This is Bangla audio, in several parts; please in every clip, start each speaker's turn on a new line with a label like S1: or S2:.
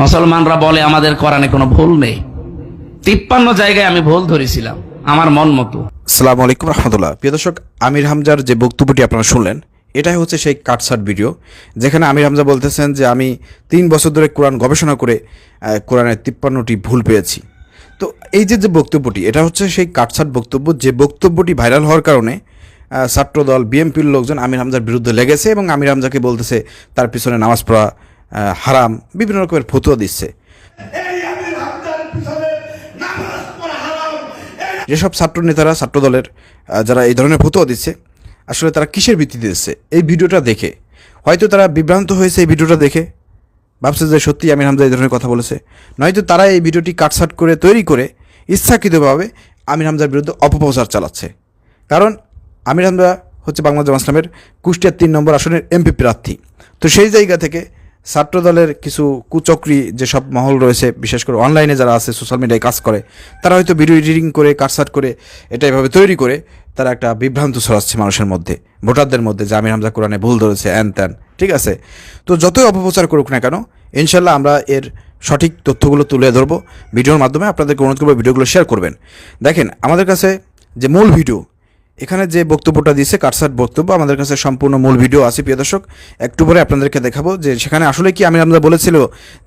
S1: মুসলমানরা বলে, আমাদের কোরআনে কোনো ভুল নেই। তিপ্পান্ন জায়গায় আমি ভুল ধরেছিলাম, আমার মন মতো।
S2: সালাম আলাইকুম রহমতুল্লাহ। প্রিয় দর্শক, আমির হামজার যে বক্তব্যটি আপনারা শুনলেন, এটাই হচ্ছে সেই কাটসাট ভিডিও, যেখানে আমির হামজা বলতেছেন যে, আমি তিন বছর ধরে কোরআন গবেষণা করে কোরআনের তিপ্পান্নটি ভুল পেয়েছি। তো এই যে যে বক্তব্যটি, এটা হচ্ছে সেই কাটসাট বক্তব্য। যে বক্তব্যটি ভাইরাল হওয়ার কারণে ছাত্রদল, বিএমপির লোকজন আমির হামজার বিরুদ্ধে লেগেছে এবং আমির হামজাকে বলতেছে, তার পিছনে নামাজ পড়া হারাম বিভিন্ন রকমের ফতুয়া দিচ্ছে। যেসব ছাত্র নেতারা ছাত্রদলের আহ, যারা এই ধরনের ফতোয়া দিচ্ছে আসলে তারা কিসের ভিত্তিতে দিচ্ছে? এই ভিডিওটা দেখে। হয়তো তারা বিভ্রান্ত হয়েছে এই ভিডিওটা দেখে ভাবছে যে সত্যি আমির হামজা এই ধরনের কথা বলেছে। নয়তো তারা এই ভিডিওটি কাটসাট করে তৈরি করে ইচ্ছাকৃতভাবে আমির হামজার বিরুদ্ধে অপপ্রচার চালাচ্ছে। কারণ আমির হামজা হচ্ছে বাংলাদেশ ইসলামের কুষ্টিয়ার তিন নম্বর আসনের এমপি প্রার্থী। তো সেই জায়গা থেকে ছাত্রদলের কিছু কুচক্রি যেসব মহল রয়েছে, বিশেষ করে অনলাইনে যারা আছে সোশ্যাল মিডিয়ায় কাজ করে, তারা হয়তো ভিডিও এডিটিং করে কাটসাট করে, এটা এভাবে তৈরি করে, তারা একটা বিভ্রান্ত ছড়াচ্ছে মানুষের মধ্যে, ভোটারদের মধ্যে, যে আমির হামজা কোরআনে ভুল ধরেছে অ্যান ত্যান ঠিক আছে? তো যতই অপপ্রচার করুক না কেন, ইনশাল্লাহ আমরা এর সঠিক তথ্যগুলো তুলে ধরবো, ভিডিওর মাধ্যমে আপনাদেরকে অনুরোধ করব, ভিডিওগুলো শেয়ার করবেন। দেখেন, আমাদের কাছে যে মূল ভিডিও এখানে যে বক্তব্যটা দিয়েছে কাটসাট বক্তব্য, আমাদের কাছে সম্পূর্ণ মূল ভিডিও আছে, প্রিয় দর্শক। একটু পরে আপনাদেরকে দেখাবো যে সেখানে আসলে কি আমির হামজা বলেছিল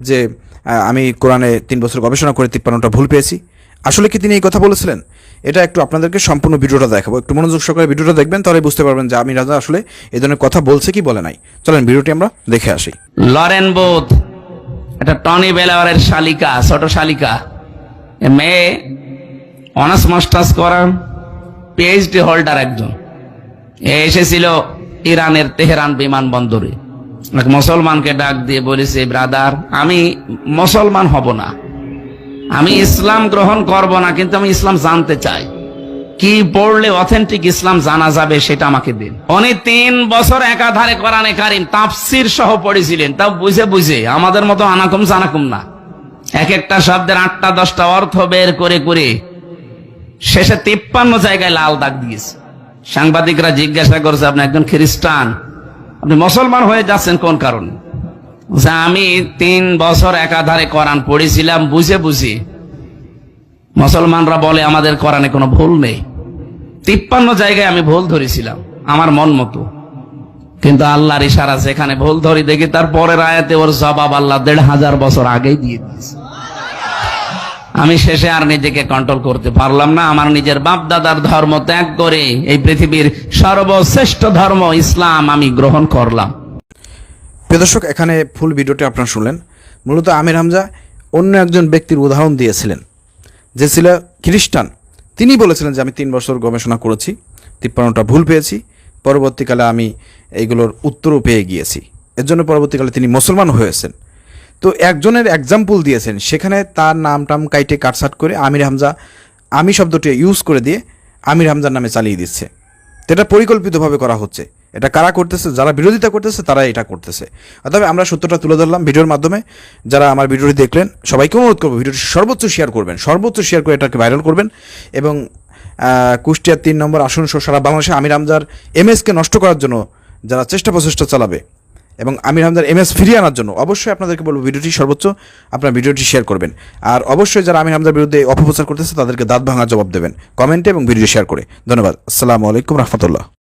S2: যে আমি কোরআনে তিন বছর গবেষণা করে তিপ্পান্নটা ভুল পেয়েছি। আসলে কি তিনি এই কথা বলেছিলেন? এটা একটু আপনাদেরকে সম্পূর্ণ ভিডিওটা দেখাবো। একটু মনোযোগ সহকারে ভিডিওটা দেখবেন, তাহলে বুঝতে পারবেন যে আমির রাজা আসলে এই ধরনের কথা বলছে কি বলে নাই। চলেন, ভিডিওটি আমরা দেখে আসি।
S1: লরেন বোধ, এটা টনি বেলাওয়ারের শালিকা, ছোট শালিকা। মেয়ে অনার্স মাস্টার্স করার পিএইচডি হোল্ডার একজন। এসেছিল ইরানের তেহরান বিমানবন্দরে। এক মুসলমানকে ডাক দিয়ে বলেছে, ব্রাদার, আমি মুসলমান হব না। আমি ইসলাম গ্রহণ করব না, কিন্তু আমি ইসলাম জানতে চাই। কি পড়লে অথেন্টিক ইসলাম জানা যাবে সেটা আমাকে দিন। উনি তিন বছর একাধারে কোরআনে কারিম, তাফসির সহ পড়েছিলেন। তাও বুঝে বুঝে, আমাদের মতো আনাকুম জানাকুম না। এক একটা শব্দের আটটা দশটা অর্থ বের করে করে শেষে তিপ্পান্ন জায়গায় লাল দাগ দিয়েছে। সাংবাদিকরা জিজ্ঞাসা করছে, আপনি একজন খ্রিস্টান? আপনি মুসলমান হয়ে যাচ্ছেন কোন কারণে? যে আমি তিন বছর একাধারে কোরআন পড়েছিলাম, বুঝে বুঝে। মুসলমানরা বলে, আমাদের কোরআনে কোনো ভুল নেই। তিপ্পান্ন জায়গায় আমি ভুল ধরেছিলাম, আমার মন মতো। কিন্তু আল্লাহর ইশারা যেখানে ভুল ধরি, দেখি তার পরের আয়াতে ওর জবাব আল্লাহ দেড় হাজার বছর আগেই দিয়ে দিয়েছে। আমি শেষে আর নিজেকে কন্ট্রোল করতে পারলাম না। আমার নিজের বাপ দাদার ধর্ম ত্যাগ করে এই পৃথিবীর সর্বশ্রেষ্ঠ ধর্ম ইসলাম আমি গ্রহণ করলাম।
S2: প্রদর্শক এখানে ফুল ভিডিওটি আপনারা শুনলেন। মূলত আমির হামজা অন্য একজন ব্যক্তির উদাহরণ দিয়েছিলেন, যে ছিল খ্রিস্টান। তিনি বলেছিলেন যে, আমি তিন বছর গবেষণা করেছি, তিপ্পান্নটা ভুল পেয়েছি, পরবর্তীকালে আমি এইগুলোর উত্তরও পেয়ে গিয়েছি। এর জন্য পরবর্তীকালে তিনি মুসলমান হয়েছেন। তো একজনের এক্সাম্পল দিয়েছেন। সেখানে তার নাম টাম কাইটে কাটসাট করে আমির হামজা, আমি শব্দটি ইউজ করে দিয়ে আমির হামজার নামে চালিয়ে দিচ্ছে। এটা পরিকল্পিতভাবে করা হচ্ছে। এটা কারা করতেছে, যারা বিরোধিতা করতেছে তারা এটা করতেছে। অতএব আমরা সত্যটা তুলে ধরলাম ভিডিওর মাধ্যমে। যারা আমার ভিডিওটি দেখলেন, সবাইকে অনুরোধ করব ভিডিওটি সর্বোচ্চ শেয়ার করবেন। সর্বোচ্চ শেয়ার করে এটাকে ভাইরাল করবেন এবং কুষ্টিয়ার তিন নম্বর আসন সারা বাংলাদেশে আমির হামজার এমএসকে নষ্ট করার জন্য যারা চেষ্টা প্রচেষ্টা চালাবে এবং আমির হামদার এম এস ফিরিয়ে আনার জন্য অবশ্যই আপনাদেরকে বলব ভিডিওটি সর্বোচ্চ আপনার ভিডিওটি শেয়ার করবেন। আর অবশ্যই যারা আমির হামদার বিরুদ্ধে অপপ্রচার করতেছে, তাদেরকে দাঁত ভাঙার জবাব দেবেন। কমেন্টে এবং ভিডিও শেয়ার করে। ধন্যবাদ। আসসালামু আলাইকুম রহমতুল্লাহ।